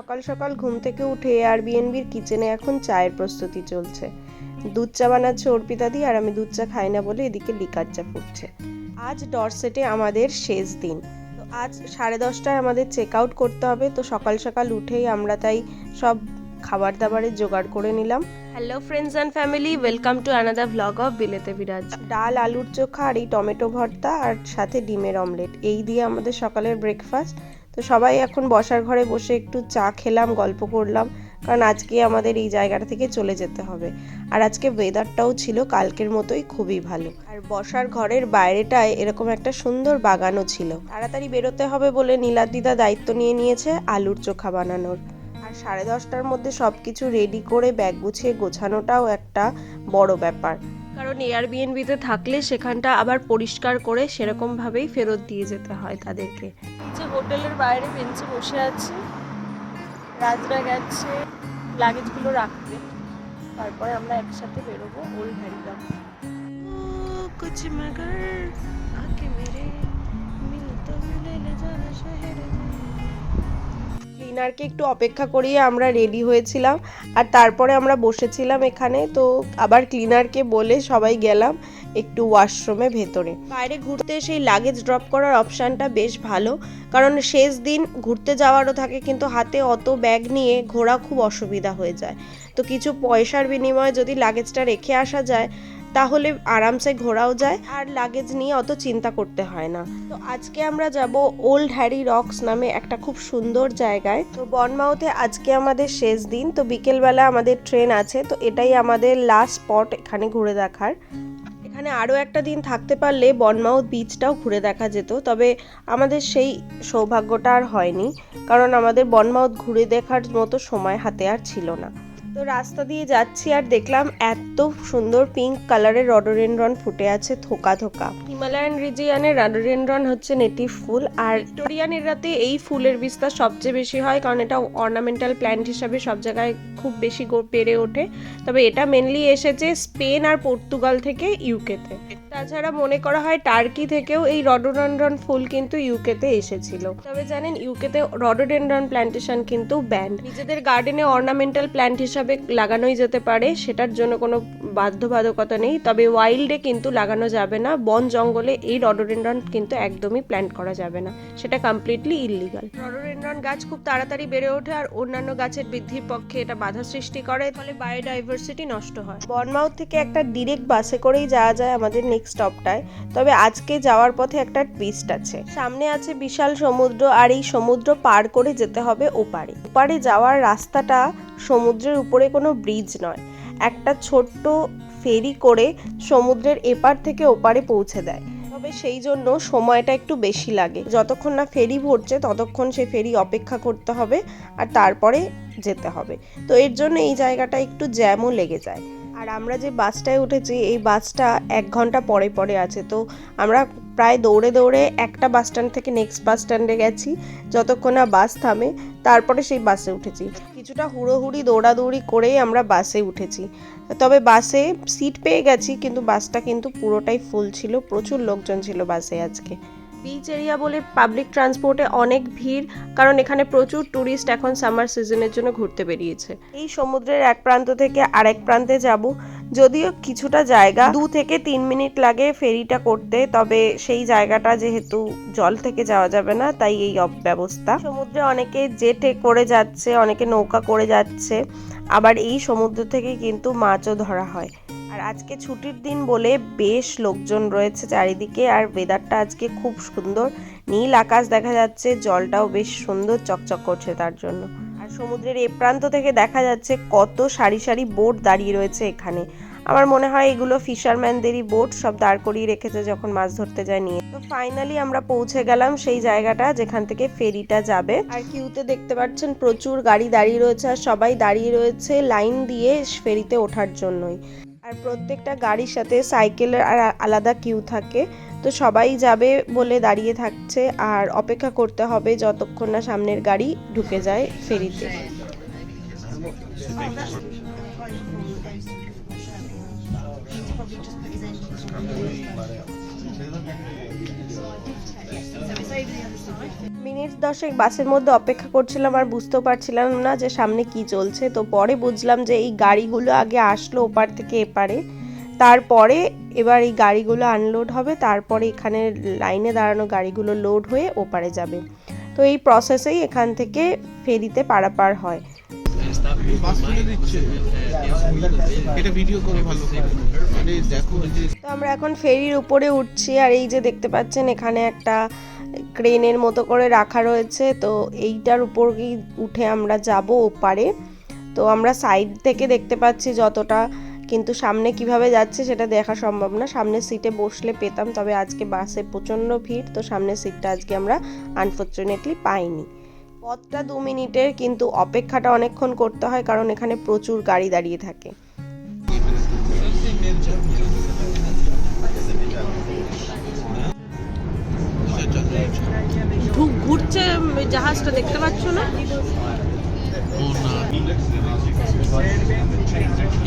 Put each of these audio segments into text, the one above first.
সকাল সকাল ঘুম থেকে উঠে এয়ারবিএনবির কিচেনে এখন চায়ের প্রস্তুতি চলছে। দুধ চা বানাচ্ছে অর্পিতা দি আর আমি দুধ চা খাই না বলে এদিকে লিকার চা ফুটছে। আজ ডরসেটে আমাদের শেষ দিন। তো আজ সাড়ে দশটায় আমাদের চেক আউট করতে হবে। তো সকাল সকাল উঠেই আমরা তাই সব খাবার দাবারের জোগাড় করে নিলাম। Hello friends and family welcome to another vlog of বিলেতে বিরাজ ডাল আলুর চোখা আর এই টমেটো ভর্তা আর সাথে ডিমের অমলেট এই দিয়ে আমাদের সকালের ব্রেকফাস্ট তো সবাই এখন বসার ঘরে বসে একটু চা খেলাম, গল্প করলাম। কারণ আজকে আমাদের এই জায়গাটা থেকে চলে যেতে হবে। আর আজকে ওয়েদারটাও ছিল কালকের মতোই খুবই ভালো। আর বসার ঘরের বাইরেটায় এরকম একটা সুন্দর বাগানও ছিল। তাড়াতাড়ি বেরোতে হবে বলে নীলাদিদা দায়িত্ব নিয়ে নিয়েছে আলুর চোখা বানানোর। আর সাড়ে দশটার মধ্যে সব কিছু রেডি করে ব্যাগ গুছিয়ে গোছানোটাও একটা বড় ব্যাপার। কারণ এয়ারবিএনবিতে থাকলে সেখানটা আবার পরিষ্কার করে সেরকমভাবেই ফেরত দিয়ে যেতে হয় তাদেরকে যে হোটেলের বাইরে বেঞ্চে বসে আছি রাজরা গেছে লাগেজগুলো রাখতে তারপরে আমরা একসাথে বেরোবো ওল্ড ভ্যালিডাম कुछ मगर आके मेरे ক্লিনারকে একটু অপেক্ষা করিয়ে আমরা রেডি হয়েছিলাম। আর তারপরে আমরা বসেছিলাম এখানে, তো আবার ক্লিনারকে বলে সবাই গেলাম একটু ওয়াশরুমে ভেতরে। বাইরে ঘুরতে সেই লাগেজ ড্রপ করার অপশানটা বেশ ভালো, কারণ শেষ দিন ঘুরতে যাওয়ারও থাকে, কিন্তু হাতে অত ব্যাগ নিয়ে ঘোরা খুব অসুবিধা হয়ে যায়। তো কিছু পয়সার বিনিময়ে যদি লাগেজটা রেখে আসা যায় তাহলে আরামসে ঘোরাও যায় আর লাগেজ নিয়ে অত চিন্তা করতে হয় না। তো আজকে আমরা যাব ওল্ড হ্যারি রক্স নামে একটা খুব সুন্দর জায়গায়। তো বনমাউথে আজকে আমাদের শেষ দিন, তো বিকেলবেলা আমাদের ট্রেন আছে, তো এটাই আমাদের লাস্ট স্পট এখানে ঘুরে দেখার। এখানে আরও একটা দিন থাকতে পারলে বনমাউথ বিচটাও ঘুরে দেখা যেত, তবে আমাদের সেই সৌভাগ্যটা আর হয়নি, কারণ আমাদের বনমাউথ ঘুরে দেখার মতো সময় হাতে আর ছিল না। তো রাস্তা দিয়ে যাচ্ছি আর দেখলাম এত সুন্দর পিঙ্ক কালারের রডোরেন্ড্রন ফুটে আছে থোকা থোকা হিমালয়ান রিজিয়ানের রডোরেন্ড্রন হচ্ছে নেটিভ ফুল। আর ভিক্টোরিয়ান এরাতে এই ফুলের বিস্তার সবচেয়ে বেশি হয়, কারণ এটা অর্নামেন্টাল প্ল্যান্ট হিসাবে সব জায়গায় খুব বেশি বেড়ে ওঠে। তবে এটা মেনলি এসেছে স্পেন আর পর্তুগাল থেকে ইউকেতে। তাছাড়া মনে করা হয় টার্কি থেকেও এই রডোডেন্ড্রন ফুল কিন্তু ইউকেতে এসেছিল। তবে জানেন, ইউকেতে রডোডেন্ড্রন প্ল্যান্টেশন কিন্তু ব্যান্ড। নিজেদের গার্ডেনে অর্নামেন্টাল প্ল্যান্ট হিসাবে লাগানোই যেতে পারে, সেটার জন্য কোনো বাধ্যবাধকতা নেই তবে ওয়াইল্ডে কিন্তু লাগানো যাবে না বন জঙ্গলে এই রডোডেন্ড্রন কিন্তু একদমই প্ল্যান্ট করা যাবে না সেটা কমপ্লিটলি ইললিগাল রডোডেন্ড্রন গাছ খুব তাড়াতাড়ি বেড়ে ওঠে আর অন্যান্য গাছের বৃদ্ধির পক্ষে এটা বাধা সৃষ্টি করে ফলে বায়োডাইভার্সিটি নষ্ট হয়। বনমাউথ থেকে একটা ডিরেক্ট বাসে করেই যাওয়া যায় আমাদের নেক্সট স্টপটায় তবে আজকে যাওয়ার পথে একটা টুইস্ট আছে। সামনে আছে বিশাল সমুদ্র আর এই সমুদ্র পার করে যেতে হবে ওপারে। ওপারে যাওয়ার রাস্তাটা সমুদ্রের উপরে কোনো ব্রিজ নয় একটা ছোট্ট ফেরি করে সমুদ্রের এপার থেকে ওপারে পৌঁছে দেয়। তবে সেই জন্য সময়টা একটু বেশি লাগে। যতক্ষণ না ফেরি ভরছে, ততক্ষণ সে ফেরি অপেক্ষা করতে হবে আর তারপরে যেতে হবে। তো এর জন্য এই জায়গাটা একটু জ্যামও লেগে যায়। আর আমরা যে বাসটায় উঠেছি, এই বাসটা এক ঘণ্টা পরে পরে আছে। তো আমরা প্রায় দৌড়ে দৌড়ে একটা বাস স্ট্যান্ড থেকে নেক্সট বাস স্ট্যান্ডে গেছি, যতক্ষণ না বাস থামে, তারপরে সেই বাসে উঠেছি। কিছুটা হুড়োহুড়ি, দৌড়াদৌড়ি করেই আমরা বাসে উঠেছি। তবে বাসে সিট পেয়ে গেছি, কিন্তু বাসটা কিন্তু পুরোটাই ফুল ছিল, প্রচুর লোকজন ছিল বাসে আজকে। বিচ এরিয়া বলে পাবলিক ট্রান্সপোর্টে অনেক ভিড়, কারণ এখানে প্রচুর ট্যুরিস্ট এখন সামার সিজনের জন্য ঘুরতে বেরিয়েছে। এই সমুদ্রের এক প্রান্ত থেকে আরেক প্রান্তে যাব। যদিও কিছুটা জায়গা, দু থেকে তিন মিনিট লাগে ফেরিটা করতে, তবে সেই জায়গাটা যেহেতু জল থেকে যাওয়া যাবে না, তাই এই ব্যবস্থা। সমুদ্রে অনেকে জেটে করে যাচ্ছে, অনেকে নৌকা করে যাচ্ছে। আবার এই সমুদ্র থেকে কিন্তু মাছও ধরা হয়। আজকে ছুটির দিন বলে বেশ লোকজন রয়েছে চারিদিকে আর ওয়েদারটা আজকে খুব সুন্দর। নীল আকাশ দেখা যাচ্ছে, জলটাও বেশ সুন্দর, চকচক করছে তার জন্য। আর সমুদ্রের এ প্রান্ত থেকে দেখা যাচ্ছে কত সারি সারি বোট দাঁড়িয়ে রয়েছে এখানে। আমার মনে হয় এগুলো ফিশারম্যানদেরই বোট সব দাঁড় করিয়ে রেখেছে যখন মাছ ধরতে যায় নিয়ে। তো ফাইনালি আমরা পৌঁছে গেলাম সেই জায়গাটা যেখান থেকে ফেরিটা যাবে। আর কিউতে দেখতে পাচ্ছেন প্রচুর গাড়ি দাঁড়িয়ে রয়েছে আর সবাই দাঁড়িয়ে রয়েছে লাইন দিয়ে ফেরিতে ওঠার জন্যই। আর প্রত্যেকটা গাড়ির সাথে সাইকেলের আর আলাদা কিউ থাকে। তো সবাই যাবে বলে দাঁড়িয়ে থাকছে আর অপেক্ষা করতে হবে যতক্ষণ না সামনের গাড়ি ঢুকে যায় ফেরিতে। মিনিট দশেক বাসের মধ্যে অপেক্ষা করছিলাম আর বুঝতেও পারছিলাম না যে সামনে কি চলছে। তো পরে বুঝলাম যে এই গাড়িগুলো আগে আসলো ওপার থেকে এপারে তারপরে এবার এই গাড়িগুলো আনলোড হবে তারপরে এখানে লাইনে দাঁড়ানো গাড়িগুলো লোড হয়ে ওপারে যাবে। তো এই প্রসেসেই এখান থেকে ফেরিতে পারাপার হয়। মানে তো আমরা এখন ফেরির উপরে উঠছি আর এই যে দেখতে পাচ্ছেন এখানে একটা ক্রেনের মতো করে রাখা রয়েছে, তো এইটার উপরেই উঠে আমরা যাব ওপারে? তো আমরা সাইড থেকে দেখতে পাচ্ছি যতটা, কিন্তু সামনে কীভাবে যাচ্ছে সেটা দেখা সম্ভব না। সামনের সিটে বসলে পেতাম, তবে আজকে বাসে প্রচণ্ড ভিড়, তো সামনের সিটটা আজকে আমরা আনফর্চুনেটলি পাইনি। পথটা দু মিনিটের, কিন্তু অপেক্ষাটা অনেকক্ষণ করতে হয়, কারণ এখানে প্রচুর গাড়ি দাঁড়িয়ে থাকে। জাহাজটা দেখতে পাচ্ছ না?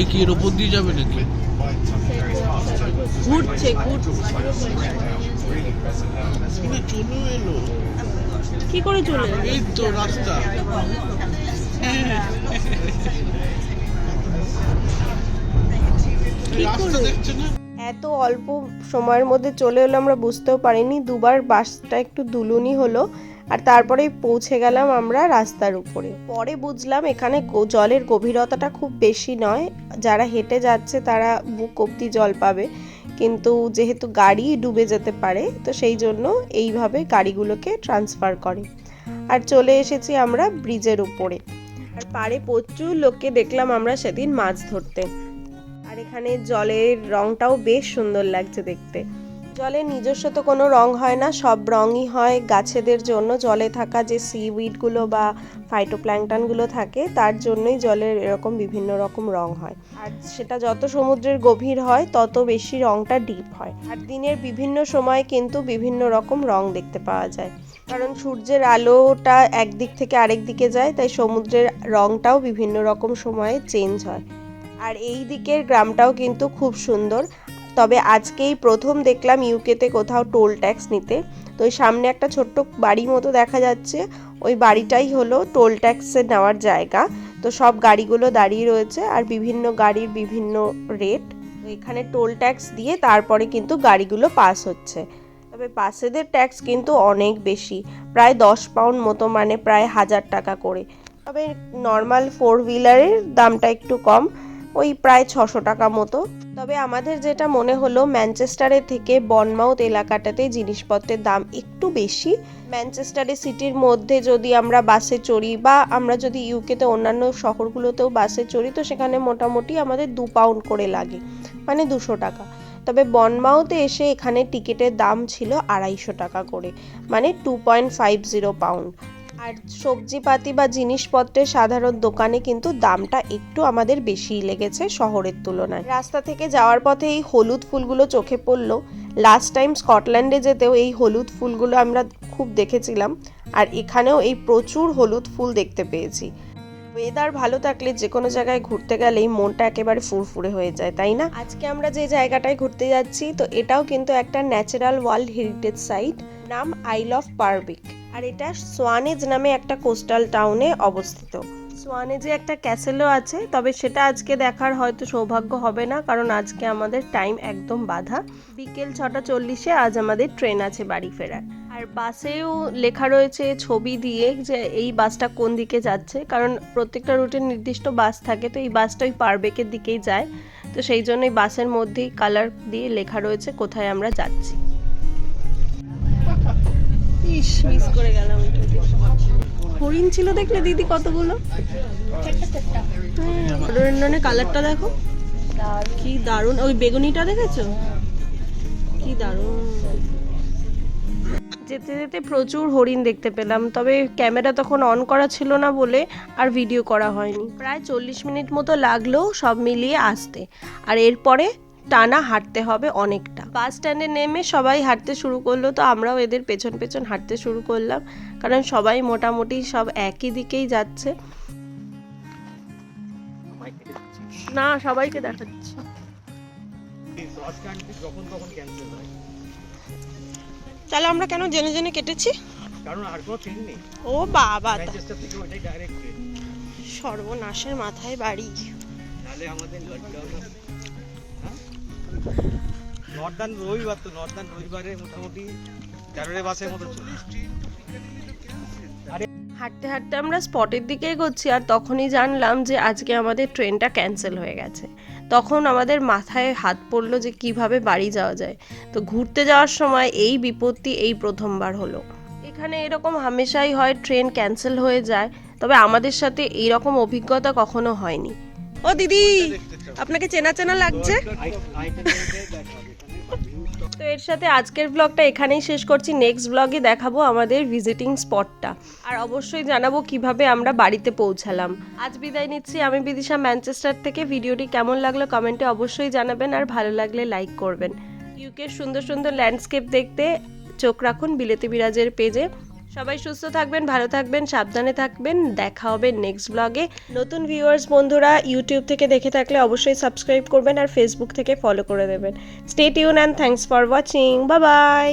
এ কি এর ওপর দিয়ে যাবে নাকি? ঘুরছে ঘুরছে। চলে এলো। কি করে চলে এই তো রাস্তা। রাস্তা করে? না? এত অল্প সময়ের মধ্যে চলে এলো আমরা বুঝতেও পারিনি। দুবার বাসটা একটু দুলুনি হলো। আর তারপরেই পৌঁছে গেলাম আমরা রাস্তার উপরে। পরে বুঝলাম এখানে জলের গভীরতাটা খুব বেশি নয়। যারা হেঁটে যাচ্ছে তারা বুক অব্দি জল পাবে। কিন্তু যেহেতু গাড়ি ডুবে যেতে পারে, তো সেই জন্য এইভাবে গাড়িগুলোকে ট্রান্সফার করে। আর চলে এসেছি আমরা ব্রিজের উপরে। আর পাড়ে প্রচুর লোককে দেখলাম আমরা সেদিন মাছ ধরতে। আর এখানে জলের রংটাও বেশ সুন্দর লাগছে দেখতে। জলের নিজস্ব তো কোনো রং হয় না, সব রঙই হয়। গাছেদের জন্য জলে থাকা যে সিউইডগুলো বা ফাইটোপ্ল্যাঙ্কটনগুলো থাকে, তার জন্যই জলের এরকম বিভিন্ন রকম রং হয়। আর সেটা যত সমুদ্রের গভীর হয়, তত বেশি রংটা ডিপ হয়। আর দিনের বিভিন্ন সময় কিন্তু বিভিন্ন রকম রং দেখতে পাওয়া যায়। কারণ সূর্যের আলোটা একদিক থেকে আরেক দিকে যায়, তাই সমুদ্রের রংটাও বিভিন্ন রকম সময়ে চেঞ্জ হয়। আর এই দিকের গ্রামটাও কিন্তু খুব সুন্দর। তবে আজকেই প্রথম দেখলাম ইউকেতে কোথাও টোল ট্যাক্স নিতে। তো সামনে একটা ছোট্ট বাড়ি মতো দেখা যাচ্ছে। ওই বাড়িটাই হলো টোল ট্যাক্সে নেওয়ার জায়গা। তো সব গাড়িগুলো দাঁড়িয়ে রয়েছে আর বিভিন্ন গাড়ির বিভিন্ন রেট। এখানে টোল ট্যাক্স দিয়ে তারপরে কিন্তু গাড়িগুলো পাস হচ্ছে। তবে পাসেদের ট্যাক্স কিন্তু অনেক বেশি, প্রায় দশ পাউন্ড মতো মানে প্রায় হাজার টাকা করে। তবে নর্মাল ফোর হুইলারের দামটা একটু কম। ওই প্রায় ছশো টাকা মতো। তবে আমাদের যেটা মনে হলো, ম্যানচেস্টারের থেকে বনমাউথ এলাকাটাতে জিনিসপত্রের দাম একটু বেশি। ম্যানচেস্টারের সিটির মধ্যে যদি আমরা বাসে চড়ি বা আমরা যদি ইউকেতে অন্যান্য শহরগুলোতেও বাসে চড়ি, তো সেখানে মোটামুটি আমাদের দু পাউন্ড করে লাগে মানে দুশো টাকা। তবে বনমাউতে এসে এখানে টিকিটের দাম ছিল আড়াইশো টাকা করে মানে two point five zero pound. আর সবজিপাতি বা জিনিসপত্রের সাধারণ দোকানে কিন্তু দামটা একটু আমাদের বেশিই লেগেছে শহরের তুলনায়। রাস্তা থেকে যাওয়ার পথে এই হলুদ ফুলগুলো চোখে পড়ল। লাস্ট টাইম স্কটল্যান্ডে যেতেও এই হলুদ ফুলগুলো আমরা খুব দেখেছিলাম। আর এখানেও এই প্রচুর হলুদ ফুল দেখতে পেয়েছি। ওয়েদার ভালো থাকলে যে কোনো জায়গায় ঘুরতে গেলেই মনটা একেবারে ফুরফুরে হয়ে যায়, তাই না? আজকে আমরা যে জায়গাটায় ঘুরতে যাচ্ছি, তো এটাও কিন্তু একটা ন্যাচারাল ওয়ার্ল্ড হেরিটেজ সাইট নাম আইল অফ পারবিক আর এটা সোয়ানেজ নামে একটা কোস্টাল টাউনে অবস্থিত। সোয়ানেজে একটা ক্যাসেলও আছে, তবে সেটা আজকে দেখার হয়তো সৌভাগ্য হবে না, কারণ আজকে আমাদের টাইম একদম বাধা। বিকেল ছটা চল্লিশে আজ আমাদের ট্রেন আছে বাড়ি ফেরার। আর বাসেও লেখা রয়েছে ছবি দিয়ে যে এই বাসটা কোন দিকে যাচ্ছে, কারণ প্রত্যেকটা রুটের নির্দিষ্ট বাস থাকে, তো এই বাসটা ওই পারবেকের দিকেই যায়। তো সেই জন্য এই বাসের মধ্যেই কালার দিয়ে লেখা রয়েছে কোথায় আমরা যাচ্ছি। ইস মিস করে গেলাম। হরিণ ছিল দেখলে দিদি কতগুলো? হরিণের কালারটা দেখো। কি দারুণ। ওই বেগুনিটা দেখেছ? কি দারুণ। যেতে যেতে প্রচুর হরিণ দেখতে পেলাম, তবে ক্যামেরা তখন অন করা ছিল না বলে আর ভিডিও করা হয়নি। প্রায় চল্লিশ মিনিট মতো লাগল সব মিলিয়ে আসতে। আর এরপরে টানা হাঁটতে হবে অনেকটা। বাস স্ট্যান্ডে নেমে সবাই হাঁটতে শুরু করল তো আমরাও এদের পেছন পেছন হাঁটতে শুরু করলাম কারণ সবাই মোটামুটি সব একই দিকেই যাচ্ছে। না সবাইকে দেখাচ্ছি। তাহলে আমরা কেন জেনে জেনে কেটেছি? কারণ আর কোনো ট্রেন নেই। ও বাবা ম্যানচেস্টার থেকে ওইটাই ডাইরেক্ট ট্রেন সর্বনাশের মাথায় বাড়ি। নাহলে আমাদের লকডাউন নর্দার্ন রবিবার তো নর্দার্ন রবিবারে মোটামুটি বাসের মতো হাঁটতে হাঁটতে আমরা স্পটের দিকে এগোচ্ছি আর তখনই জানলাম যে আজকে আমাদের ট্রেনটা ক্যান্সেল হয়ে গেছে। তখন আমাদের মাথায় হাত পড়ল যে কীভাবে বাড়ি যাওয়া যায়। তো ঘুরতে যাওয়ার সময় এই বিপত্তি এই প্রথমবার হলো। এখানে এরকম হামেশাই হয় ট্রেন ক্যান্সেল হয়ে যায়, তবে আমাদের সাথে এইরকম অভিজ্ঞতা কখনো হয়নি। ও দিদি, আপনাকে চেনা চেনা লাগছে? তো এর সাথে আজকের ব্লগটা এখানেই শেষ করছি। নেক্সট ব্লগে দেখাবো আমাদের ভিজিটিং স্পটটা আর অবশ্যই জানাব কীভাবে আমরা বাড়িতে পৌঁছালাম। আজ বিদায় নিচ্ছি আমি বিদিশা ম্যানচেস্টার থেকে। ভিডিওটি কেমন লাগল কমেন্টে অবশ্যই জানাবেন আর ভালো লাগলে লাইক করবেন। ইউকের সুন্দর সুন্দর ল্যান্ডস্কেপ দেখতে চোখ রাখুন বিলেতি বিরাজের পেজে সবাই সুস্থ থাকবেন, ভালো থাকবেন, সাবধানে থাকবেন। দেখা হবে নেক্সট ব্লগে নতুন ভিউয়ার্স বন্ধুরা ইউটিউব থেকে দেখে থাকলে অবশ্যই সাবস্ক্রাইব করবেন আর ফেসবুক থেকে ফলো করে দেবেন। Stay tune and thanks for watching বা বাই